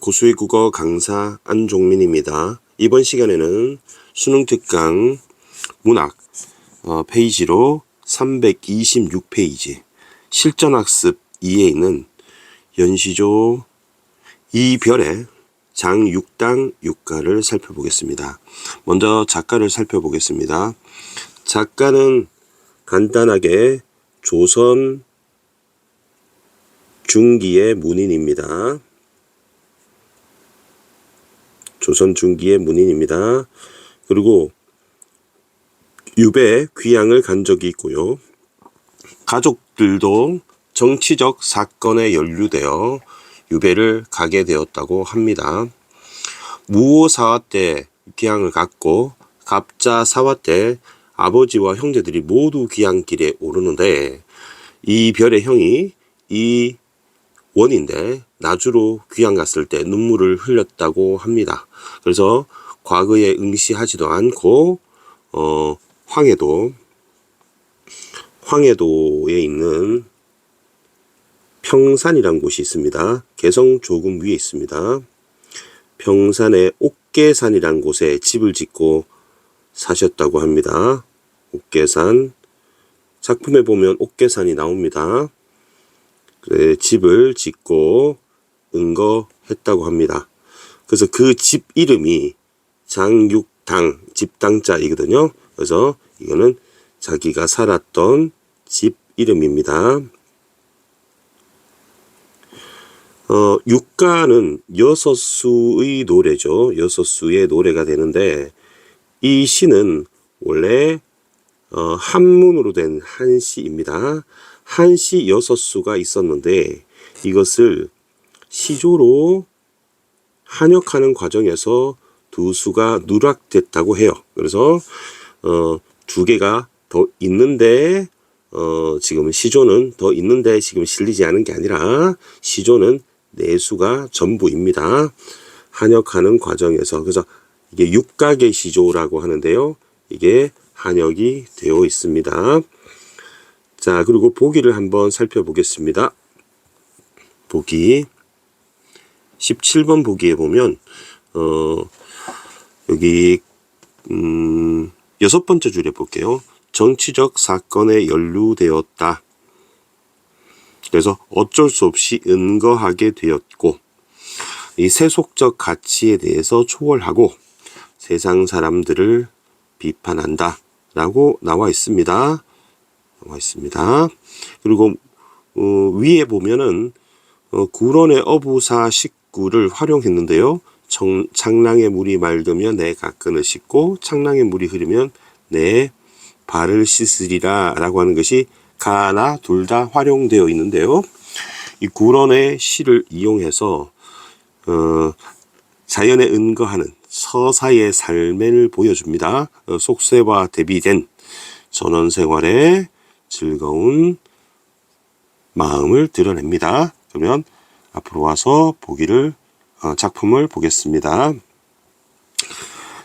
고수의 국어 강사 안종민입니다. 이번 시간에는 수능 특강 문학 어, 페이지로 326페이지 실전학습 2에 있는 연시조 이별의 장육당 육가를 살펴보겠습니다. 먼저 작가를 살펴보겠습니다. 작가는 간단하게 조선 중기의 문인입니다. 조선 중기의 문인입니다. 그리고 유배 귀양을 간 적이 있고요. 가족들도 정치적 사건에 연루되어 유배를 가게 되었다고 합니다. 무오사화 때 귀양을 갔고 갑자사화 때 아버지와 형제들이 모두 귀양길에 오르는데 이 별의 형이 이 원인데 나주로 귀양 갔을 때 눈물을 흘렸다고 합니다. 그래서 과거에 응시하지도 않고 어 황해도 황해도에 있는 평산이란 곳이 있습니다. 개성 조금 위에 있습니다. 평산의 옥계산이란 곳에 집을 짓고 사셨다고 합니다. 옥계산 작품에 보면 옥계산이 나옵니다. 그 집을 짓고 은거했다고 합니다. 그래서 그 집 이름이 장육당 집당자이거든요. 그래서 이거는 자기가 살았던 집 이름입니다. 어, 육가는 여섯 수의 노래죠. 여섯 수의 노래가 되는데 이 시는 원래 어, 한문으로 된 한시입니다. 한시 여섯 수가 있었는데 이것을 시조로 한역하는 과정에서 두 수가 누락됐다고 해요. 그래서 어, 두 개가 더 있는데 어, 지금 시조는 더 있는데 지금 실리지 않은 게 아니라 시조는 네 수가 전부입니다. 한역하는 과정에서 그래서 이게 육각의 시조라고 하는데요. 이게 한역이 되어 있습니다. 자, 그리고 보기를 한번 살펴보겠습니다. 보기 17번 보기에 보면 어 여기 음 여섯 번째 줄에 볼게요. 정치적 사건에 연루되었다. 그래서 어쩔 수 없이 은거하게 되었고 이 세속적 가치에 대해서 초월하고 세상 사람들을 비판한다. 라고 나와 있습니다. 나와 있습니다. 그리고 어, 위에 보면은 어, 구론의 어부사 식 구를 활용했는데요. 청, 창랑의 물이 맑으면 내 가끈을 씻고 창랑의 물이 흐르면 내 발을 씻으리라 라고 하는 것이 가나 둘 다 활용되어 있는데요. 이 구론의 시를 이용해서 어, 자연에 은거하는 서사의 삶을 보여줍니다. 어, 속세와 대비된 전원 생활의 즐거운 마음을 드러냅니다. 그러면 앞으로 와서 보기를 어, 작품을 보겠습니다.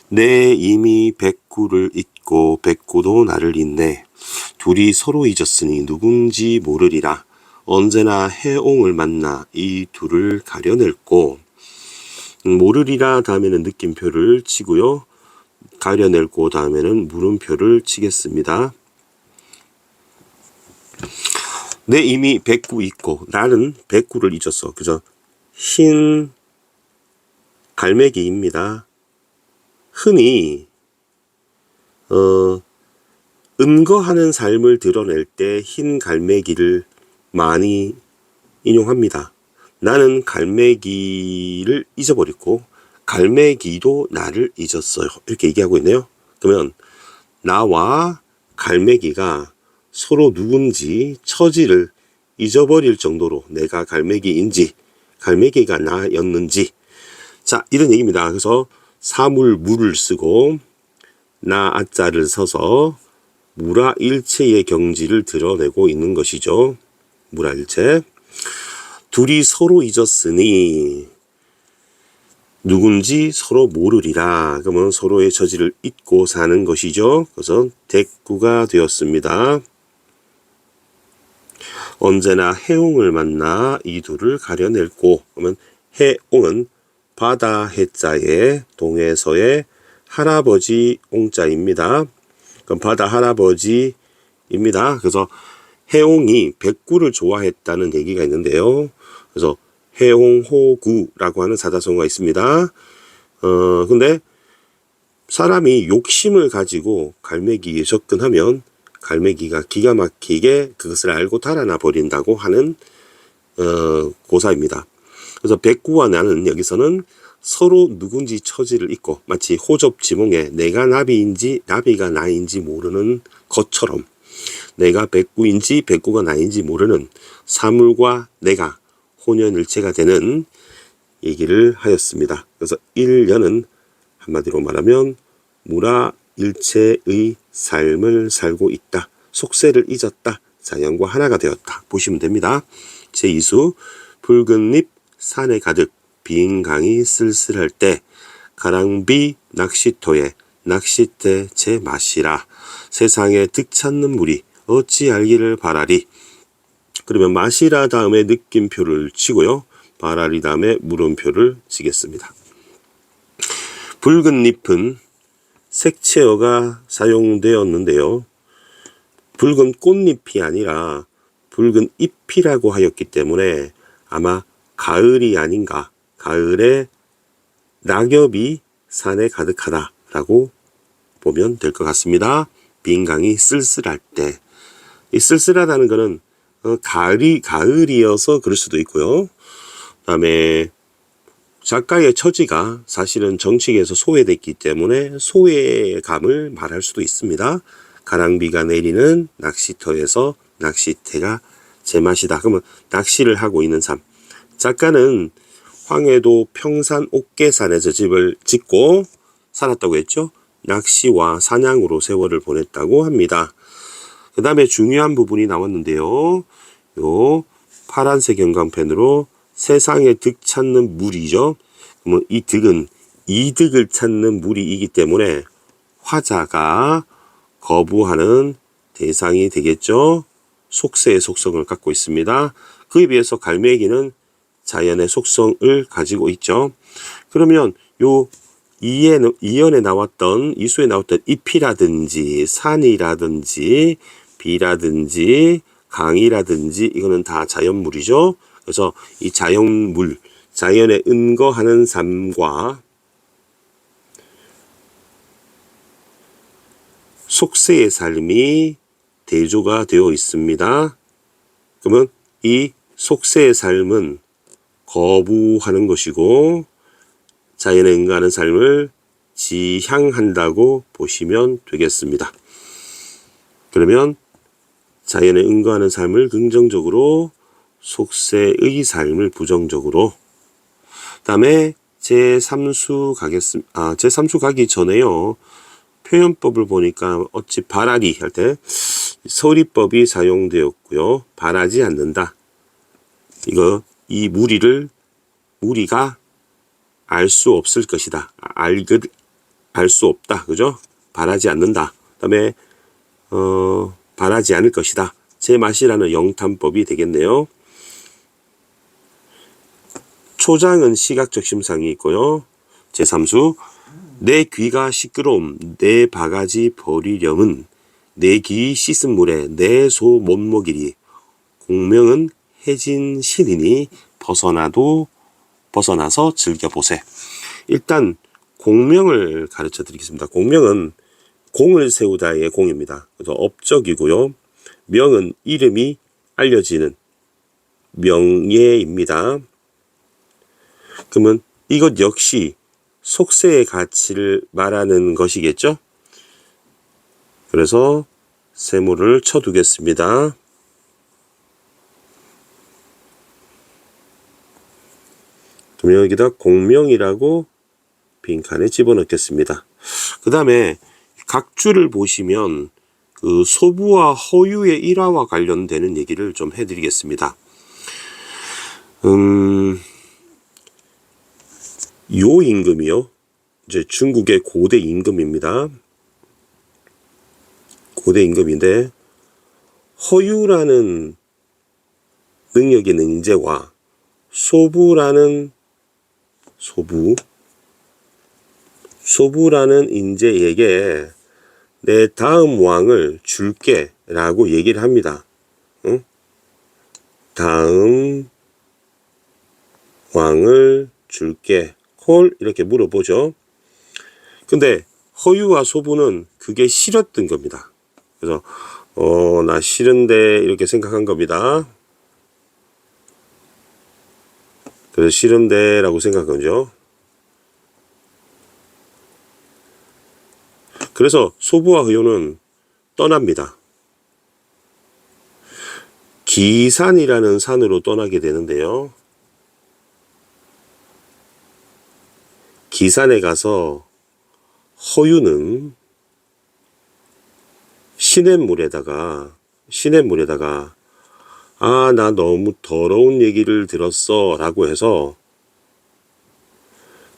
내 이미 백구를 잊고 백구도 나를 잊네. 둘이 서로 잊었으니 누군지 모르리라. 언제나 해옹을 만나 이 둘을 가려낼고 음, 모르리라 다음에는 느낌표를 치고요. 가려낼고 다음에는 물음표를 치겠습니다. 내 이미 백구 있고 나는 백구를 잊었어. 그죠? 흰 갈매기입니다. 흔히 어 은거하는 삶을 드러낼 때 흰 갈매기를 많이 인용합니다. 나는 갈매기를 잊어버렸고 갈매기도 나를 잊었어요. 이렇게 얘기하고 있네요. 그러면 나와 갈매기가 서로 누군지 처지를 잊어버릴 정도로 내가 갈매기인지 갈매기가 나였는지 자 이런 얘기입니다. 그래서 사물 물을 쓰고 나 아자를 서서 무라일체의 경지를 드러내고 있는 것이죠. 무라일체. 둘이 서로 잊었으니 누군지 서로 모르리라. 그러면 서로의 처지를 잊고 사는 것이죠. 그래서 대구가 되었습니다. 언제나 해웅을 만나 이 둘을 가려낼고 그러면 해옹은 바다 해자의 동해서의 할아버지 옹자입니다. 그럼 바다 할아버지입니다. 그래서 해옹이 백구를 좋아했다는 얘기가 있는데요. 그래서 해옹호구라고 하는 사자성어가 있습니다. 어, 근데 사람이 욕심을 가지고 갈매기에 접근하면 갈매기가 기가 막히게 그것을 알고 달아나 버린다고 하는 어, 고사입니다. 그래서 백구와 나는 여기서는 서로 누군지 처지를 잊고 마치 호접지몽에 내가 나비인지 나비가 나인지 모르는 것처럼 내가 백구인지 백구가 나인지 모르는 사물과 내가 혼연일체가 되는 얘기를 하였습니다. 그래서 일년은 한마디로 말하면 무라일체의 삶을 살고 있다. 속세를 잊었다. 자연과 하나가 되었다. 보시면 됩니다. 제2수 붉은 잎 산에 가득 빈 강이 쓸쓸할 때 가랑비 낚시터에 낚싯대 제 맛이라 세상에 득 찾는 물이 어찌 알기를 바라리 그러면 맛이라 다음에 느낌표를 치고요. 바라리 다음에 물음표를 치겠습니다. 붉은 잎은 색채어가 사용되었는데요. 붉은 꽃잎이 아니라 붉은 잎이라고 하였기 때문에 아마 가을이 아닌가. 가을에 낙엽이 산에 가득하다 라고 보면 될 것 같습니다. 빈 강이 쓸쓸할 때. 이 쓸쓸하다는 것은 어, 가을이 가을이어서 그럴 수도 있고요. 그다음에 작가의 처지가 사실은 정치계에서 소외됐기 때문에 소외감을 말할 수도 있습니다. 가랑비가 내리는 낚시터에서 낚시태가 제맛이다. 그러면 낚시를 하고 있는 삶. 작가는 황해도 평산 옥계산에서 집을 짓고 살았다고 했죠. 낚시와 사냥으로 세월을 보냈다고 합니다. 그 다음에 중요한 부분이 나왔는데요. 요 파란색 형광펜으로 세상에 득 찾는 물이죠. 그러면 이 득은 이득을 찾는 물이기 때문에 화자가 거부하는 대상이 되겠죠. 속세의 속성을 갖고 있습니다. 그에 비해서 갈매기는 자연의 속성을 가지고 있죠. 그러면 요 이연에 나왔던 이수에 나왔던 잎이라든지 산이라든지 비라든지 강이라든지 이거는 다 자연물이죠. 그래서 이 자연물, 자연에 은거하는 삶과 속세의 삶이 대조가 되어 있습니다. 그러면 이 속세의 삶은 거부하는 것이고 자연에 응가하는 삶을 지향한다고 보시면 되겠습니다. 그러면 자연에 응거하는 삶을 긍정적으로 속세의 삶을 부정적으로 다음에 제3수 가겠습니다. 아, 제3수 가기 전에요. 표현법을 보니까 어찌 바라리 할때 서리법이 사용되었고요. 바라지 않는다. 이거 이 무리를 무리가 알 수 없을 것이다. 알그 알수 없다. 그죠? 바라지 않는다. 그다음에 어 바라지 않을 것이다. 제 맛이라는 영탄법이 되겠네요. 초장은 시각적 심상이 있고요. 제3수 내 귀가 시끄러움 내 바가지 버리렴은 내 귀 씻은 물에 내 소 못 먹이리 공명은 해진 신이니 벗어나도 벗어나서 즐겨보세. 일단 공명을 가르쳐 드리겠습니다. 공명은 공을 세우다의 공입니다. 그래서 업적이고요. 명은 이름이 알려지는 명예입니다. 그러면 이것 역시 속세의 가치를 말하는 것이겠죠? 그래서 세모를 쳐두겠습니다. 그럼 여기다 공명이라고 빈칸에 집어넣겠습니다. 그 다음에 각주를 보시면 그 소부와 허유의 일화와 관련되는 얘기를 좀 해드리겠습니다. 음, 요 임금이요. 이제 중국의 고대 임금입니다. 고대 임금인데 허유라는 능력 있는 인재와 소부라는 소부. 소부라는 인재에게 내 다음 왕을 줄게 라고 얘기를 합니다. 응? 다음 왕을 줄게. 콜? 이렇게 물어보죠. 근데 허유와 소부는 그게 싫었던 겁니다. 그래서 어, 나 싫은데 이렇게 생각한 겁니다. 그래서 싫은데 라고 생각한 거죠. 그래서 소부와 허유는 떠납니다. 기산이라는 산으로 떠나게 되는데요. 기산에 가서 허유는 시냇물에다가 시냇물에다가 아 나 너무 더러운 얘기를 들었어 라고 해서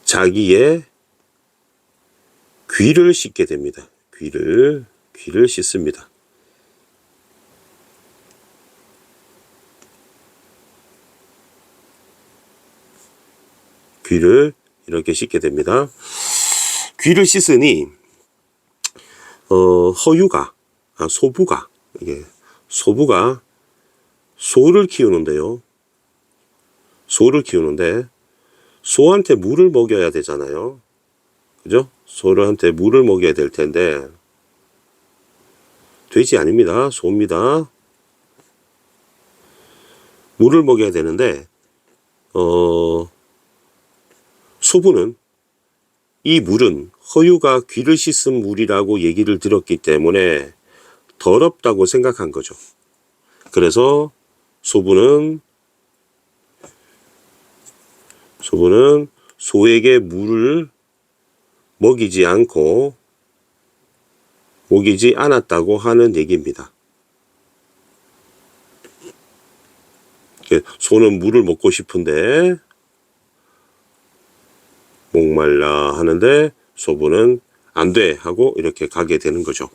자기의 귀를 씻게 됩니다. 귀를 귀를 씻습니다. 귀를 이렇게 씻게 됩니다. 귀를 씻으니 어, 허유가 아, 소부가 이게 소부가 소를 키우는데요. 소를 키우는데 소한테 물을 먹여야 되잖아요. 그죠? 소한테 물을 먹여야 될 텐데 돼지 아닙니다. 소입니다. 물을 먹여야 되는데 어 소부는 이 물은 허유가 귀를 씻은 물이라고 얘기를 들었기 때문에 더럽다고 생각한 거죠. 그래서 소부는 소부는 소에게 물을 먹이지 않고 먹이지 않았다고 하는 얘기입니다. 소는 물을 먹고 싶은데 목말라 하는데 소부는 안 돼 하고 이렇게 가게 되는 거죠.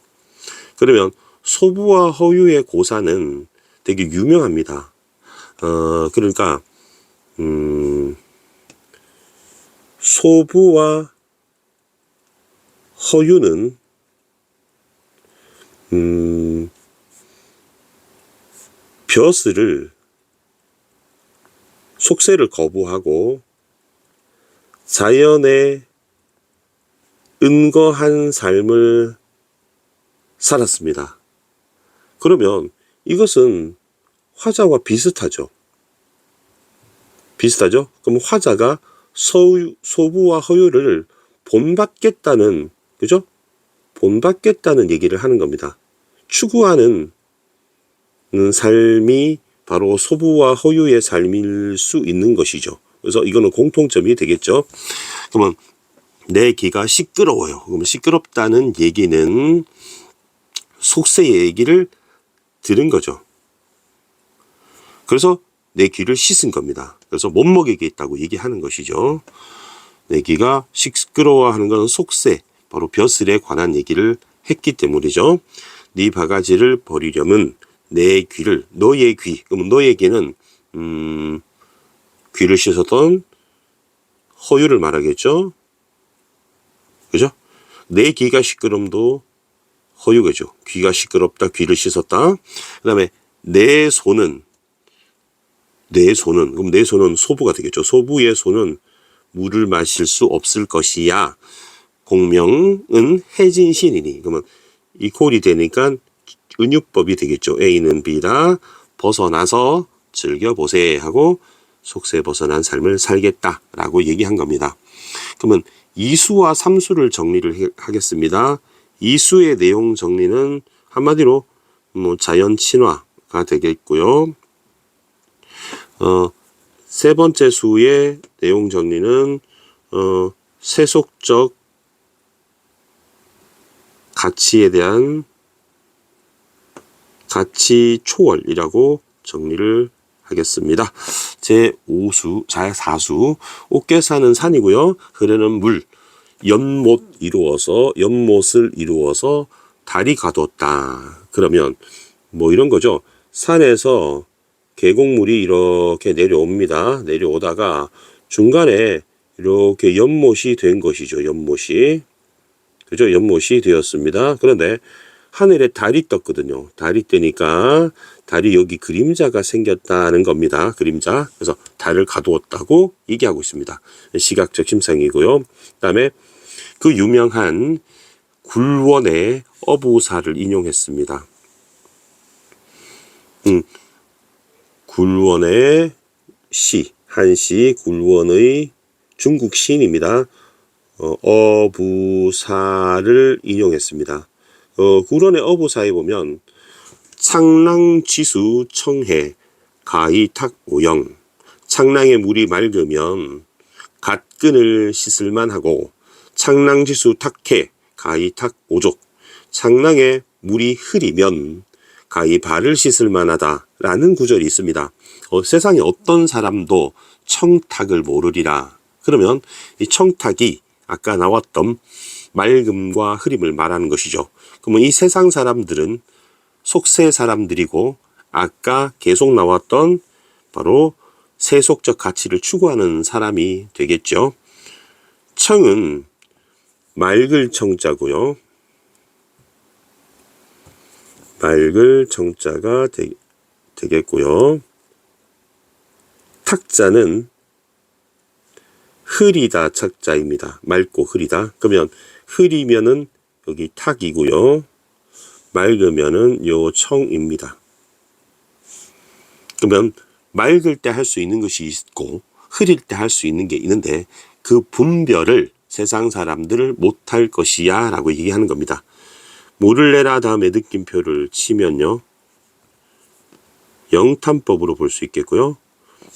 그러면 소부와 허유의 고사는 되게 유명합니다. 어, 그러니까, 음, 소부와 허유는, 음, 벼슬을, 속세를 거부하고 자연에 은거한 삶을 살았습니다. 그러면 이것은 화자와 비슷하죠. 비슷하죠? 그럼 화자가 소, 소부와 허유를 본받겠다는, 그죠? 본받겠다는 얘기를 하는 겁니다. 추구하는 삶이 바로 소부와 허유의 삶일 수 있는 것이죠. 그래서 이거는 공통점이 되겠죠. 그러면 내 귀가 시끄러워요. 그러면 시끄럽다는 얘기는 속세 얘기를 들은 거죠. 그래서 내 귀를 씻은 겁니다. 그래서 못 먹이겠다고 얘기하는 것이죠. 내 귀가 시끄러워하는 것은 속세, 바로 벼슬에 관한 얘기를 했기 때문이죠. 네 바가지를 버리려면 내 귀를 너의 귀, 그러면 너의 귀는 음, 귀를 씻었던 허유를 말하겠죠. 그죠? 내 귀가 시끄럼도 허유겠죠. 귀가 시끄럽다, 귀를 씻었다. 그 다음에 내 손은, 내 손은, 그럼 내 손은 소부가 되겠죠. 소부의 손은 물을 마실 수 없을 것이야. 공명은 해진신이니. 그러면 이 콜이 되니까 은유법이 되겠죠. A는 B다. 벗어나서 즐겨보세 하고 속세 벗어난 삶을 살겠다라고 얘기한 겁니다. 그러면 이수와 삼수를 정리를 하겠습니다. 이수의 내용 정리는 한마디로 뭐 자연 친화가 되겠고요. 어, 세 번째 수의 내용 정리는 어, 세속적 가치에 대한 가치 초월이라고 정리를 하겠습니다. 제 5수, 제 4수, 옷게 사는 산이고요. 흐르는 물, 연못 이루어서, 연못을 이루어서 달이 가뒀다. 그러면 뭐 이런 거죠. 산에서 계곡물이 이렇게 내려옵니다. 내려오다가 중간에 이렇게 연못이 된 것이죠. 연못이. 그죠? 연못이 되었습니다. 그런데 하늘에 달이 떴거든요. 달이 뜨니까 달이 여기 그림자가 생겼다는 겁니다. 그림자. 그래서 달을 가두었다고 얘기하고 있습니다. 시각적 심상이고요. 그다음에 그 유명한 굴원의 어부사를 인용했습니다. 음, 굴원의 시, 한시 굴원의 중국 시인입니다. 어, 어부사를 인용했습니다. 어, 굴원의 어부사에 보면 창랑지수 청해 가이탁 오영 창랑의 물이 맑으면 갓끈을 씻을만 하고 창랑지수 탁해 가이탁 오족 창랑의 물이 흐리면 가히 발을 씻을 만하다 라는 구절이 있습니다. 어, 세상에 어떤 사람도 청탁을 모르리라. 그러면 이 청탁이 아까 나왔던 맑음과 흐림을 말하는 것이죠. 그러면 이 세상 사람들은 속세 사람들이고 아까 계속 나왔던 바로 세속적 가치를 추구하는 사람이 되겠죠. 청은 맑을 청자고요. 맑을 정자가 되, 되겠고요. 탁자는 흐리다 착자입니다. 맑고 흐리다. 그러면 흐리면은 여기 탁이고요. 맑으면은 요 청입니다. 그러면 맑을 때 할 수 있는 것이 있고 흐릴 때 할 수 있는 게 있는데 그 분별을 세상 사람들을 못할 것이야 라고 얘기하는 겁니다. 모를래라 다음에 느낌표를 치면요. 영탄법으로 볼 수 있겠고요.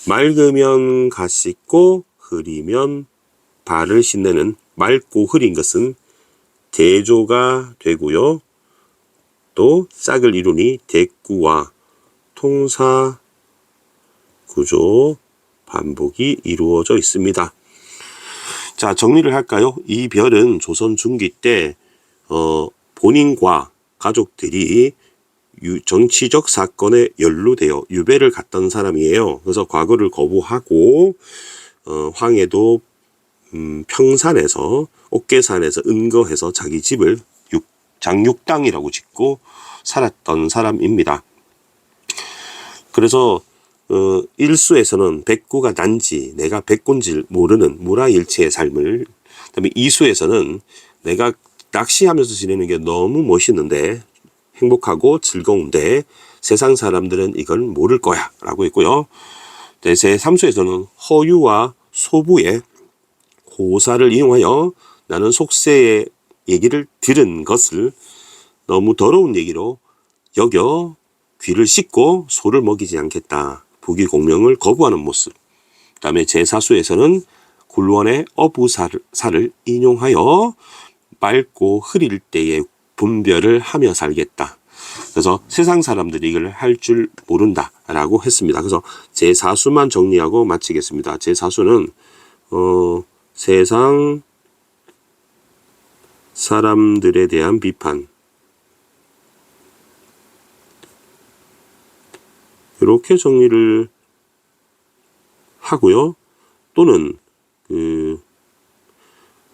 맑으면 가 씻고 흐리면 발을 씻내는 맑고 흐린 것은 대조가 되고요. 또 짝을 이루니 대구와 통사 구조 반복이 이루어져 있습니다. 자, 정리를 할까요? 이 별은 조선 중기 때, 어, 본인과 가족들이 유, 정치적 사건에 연루되어 유배를 갔던 사람이에요. 그래서 과거를 거부하고, 어, 황해도, 음, 평산에서, 옥계산에서 은거해서 자기 집을 육, 장육당이라고 짓고 살았던 사람입니다. 그래서 어, 일수에서는 백구가 난지 내가 백군질 모르는 무라일체의 삶을 그다음에 이수에서는 내가 낚시하면서 지내는 게 너무 멋있는데 행복하고 즐거운데 세상 사람들은 이걸 모를 거야 라고 했고요. 네, 제 3수에서는 허유와 소부의 고사를 이용하여 나는 속세의 얘기를 들은 것을 너무 더러운 얘기로 여겨 귀를 씻고 소를 먹이지 않겠다. 부귀 공명을 거부하는 모습. 그 다음에 제사수에서는 굴원의 어부사를 사를 인용하여 맑고 흐릴 때에 분별을 하며 살겠다. 그래서 세상 사람들이 이걸 할 줄 모른다 라고 했습니다. 그래서 제사수만 정리하고 마치겠습니다. 제사수는 어, 세상 사람들에 대한 비판 이렇게 정리를 하고요. 또는 그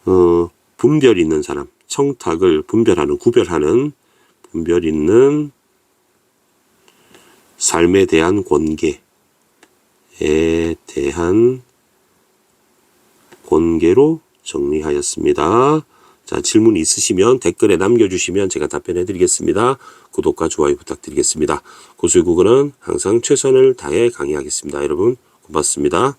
어, 분별 있는 사람, 청탁을 분별하는 구별하는 분별 있는 삶에 대한 권계에 대한 권계로 정리하였습니다. 자, 질문 있으시면 댓글에 남겨주시면 제가 답변해 드리겠습니다. 구독과 좋아요 부탁드리겠습니다. 고수의 국어는 항상 최선을 다해 강의하겠습니다. 여러분, 고맙습니다.